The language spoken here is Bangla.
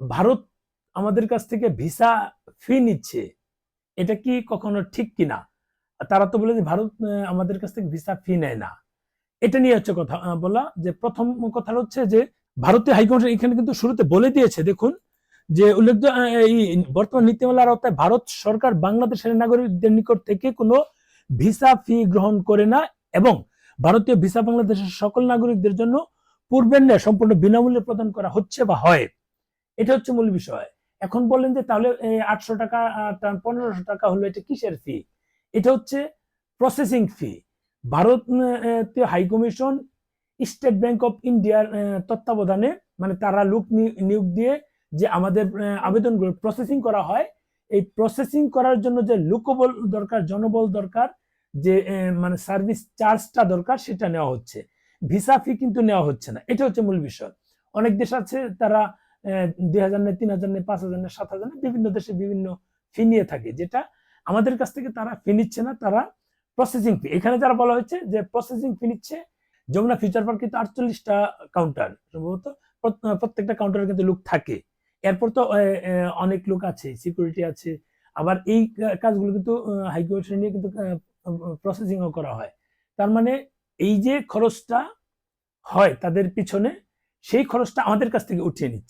ভারত আমাদের কাছ থেকে ভিসা ফি নিচ্ছে, এটা কি কখনো ঠিক কিনা? তারা তো বলে যে ভারত আমাদের কাছ থেকে ভিসা ফি নেয় না। এটা নিয়ে হচ্ছে কথা বলা যে প্রথম কথা হচ্ছে যে ভারতীয় হাইকমিশন এখানে কিন্তু শুরুতে বলে দিয়েছে, দেখুন, যে উল্লেখ্য এই বর্তমান নীতিমালার আওতায় ভারত সরকার বাংলাদেশের নাগরিকদের নিকট থেকে কোনো ভিসা ফি গ্রহণ করে না এবং ভারতীয় ভিসা বাংলাদেশের সকল নাগরিকদের জন্য পূর্বের ন্যায় সম্পূর্ণ বিনামূল্যে প্রদান করা হচ্ছে বা হয়। এটা হচ্ছে মূল বিষয়। এখন বলেন যে তাহলে আটশো টাকা পনেরোশো টাকা হলো এটা কিসের ফি এটা হচ্ছে প্রসেসিং ফি ভারতীয় হাইকমিশন স্টেট ব্যাংক অফ ইন্ডিয়ার তত্ত্বাবধানে মানে তারা লোক নিয়োগ দিয়ে যে আমাদের আবেদনগুলো প্রসেসিং করা হয়, এই প্রসেসিং করার জন্য যে লোকবল দরকার, জনবল দরকার, যে মানে সার্ভিস চার্জটা দরকার, সেটা নেওয়া হচ্ছে। ভিসা ফি কিন্তু নেওয়া হচ্ছে না। এটা হচ্ছে মূল বিষয়। অনেক দেশ আছে, তারা দুই হাজার নেয় তিন হাজার নেয় পাঁচ হাজার নেয় সাত হাজার বিভিন্ন দেশে বিভিন্ন ফি নিয়ে থাকে, যেটা আমাদের কাছ থেকে তারা ফি নিচ্ছে না, তারা প্রসেসিং ফি এখানে যারা বলা হয়েছে যে প্রসেসিং ফি নিচ্ছে, যমুনা ফিউচার পার্ক কিন্তু আটচল্লিশটা কাউন্টার সম্ভবত প্রত্যেকটা কাউন্টারে কিন্তু লোক থাকে। এরপর তো অনেক লোক আছে সিকিউরিটি আছে, আবার এই কাজগুলো কিন্তু হাইকমিশন নিয়ে কিন্তু প্রসেসিংও করা হয়। তার মানে এই যে খরচটা হয় তাদের পিছনে, সেই খরচটা আমাদের কাছ থেকে উঠিয়ে নিচ্ছে।